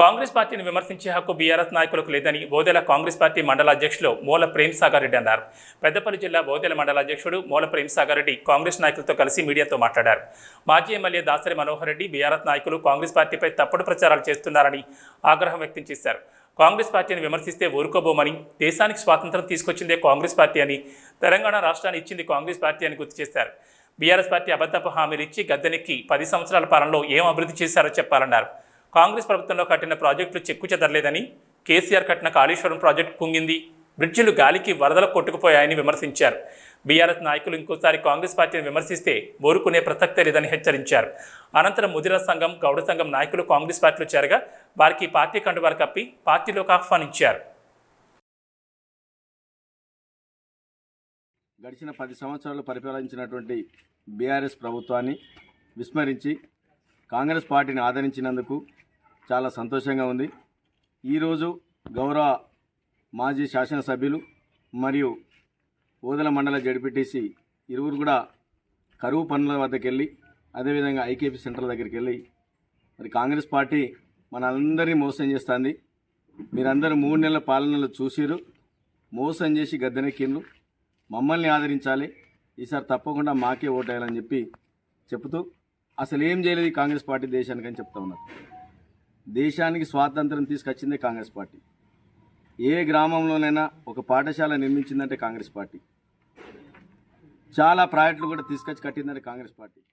కాంగ్రెస్ పార్టీని విమర్శించే హక్కు బీఆర్ఎస్ నాయకులకు లేదని బోదెల కాంగ్రెస్ పార్టీ మండల అధ్యక్షులు మూల ప్రేమ్ సాగర్ రెడ్డి అన్నారు. పెద్దపల్లి జిల్లా బోదెల మండల అధ్యక్షుడు మూల ప్రేమ్ సాగర్ రెడ్డి కాంగ్రెస్ నాయకులతో కలిసి మీడియాతో మాట్లాడారు. మాజీ ఎమ్మెల్యే దాసరి మనోహర్ రెడ్డి బీఆర్ఎస్ నాయకులు కాంగ్రెస్ పార్టీపై తప్పుడు ప్రచారాలు చేస్తున్నారని ఆగ్రహం వ్యక్తం చేశారు. కాంగ్రెస్ పార్టీని విమర్శిస్తే ఊరుకోబోమని దేశానికి స్వాతంత్రం తీసుకొచ్చిందే కాంగ్రెస్ పార్టీ అని తెలంగాణ రాష్ట్రాన్ని ఇచ్చింది కాంగ్రెస్ పార్టీ అని గుర్తు చేశారు. బీఆర్ఎస్ పార్టీ అబద్ధపు హామీలు ఇచ్చి గద్దెనెక్కి పది సంవత్సరాల పాలనలో ఏం అభివృద్ధి చేశారో చెప్పాలన్నారు. కాంగ్రెస్ ప్రభుత్వంలో కట్టిన ప్రాజెక్టులు చెక్కు చెదరలేదని కేసీఆర్ కట్టిన కాళేశ్వరం ప్రాజెక్టు కుంగింది. బ్రిడ్జిలు గాలికి వరదలు కొట్టుకుపోయాయని విమర్శించారు. బీఆర్ఎస్ నాయకులు ఇంకోసారి కాంగ్రెస్ పార్టీని విమర్శిస్తే ఓరుకునే ప్రసక్తే లేదని హెచ్చరించారు. అనంతరం ముదిర సంఘం గౌడ సంఘం నాయకులు కాంగ్రెస్ పార్టీలో చేరగా వారికి పార్టీ కండువారు కప్పి పార్టీలోకి ఆహ్వానించారు. గడిచిన పది సంవత్సరాలు పరిపాలించినటువంటి బీఆర్ఎస్ ప్రభుత్వాన్ని విస్మరించి కాంగ్రెస్ పార్టీని ఆదరించినందుకు చాలా సంతోషంగా ఉంది. ఈరోజు గౌరవ మాజీ శాసనసభ్యులు మరియు ఓదల మండల జడిపెట్టేసి ఇరువురు కూడా కరువు పనుల వద్దకు వెళ్ళి అదేవిధంగా ఐకేపీ సెంటర్ దగ్గరికి వెళ్ళి మరి కాంగ్రెస్ పార్టీ మనందరినీ మోసం చేస్తుంది. మీరందరూ మూడు నెలల పాలనలో చూసిరు మోసం చేసి గద్దెనెక్కిండ్రు. మమ్మల్ని ఆదరించాలి. ఈసారి తప్పకుండా మాకే ఓటేయాలని చెప్పి చెప్తూ అసలు ఏం చేయలేదు ఈ కాంగ్రెస్ పార్టీ దేశానికని చెప్తా ఉన్నారు. దేశానికి స్వాతంత్రం తీసుకొచ్చిందే కాంగ్రెస్ పార్టీ. ఏ గ్రామంలోనైనా ఒక పాఠశాల నిర్మించిందంటే కాంగ్రెస్ పార్టీ. చాలా ప్రాజెక్టులు కూడా తీసుకొచ్చి కట్టిందంటే కాంగ్రెస్ పార్టీ.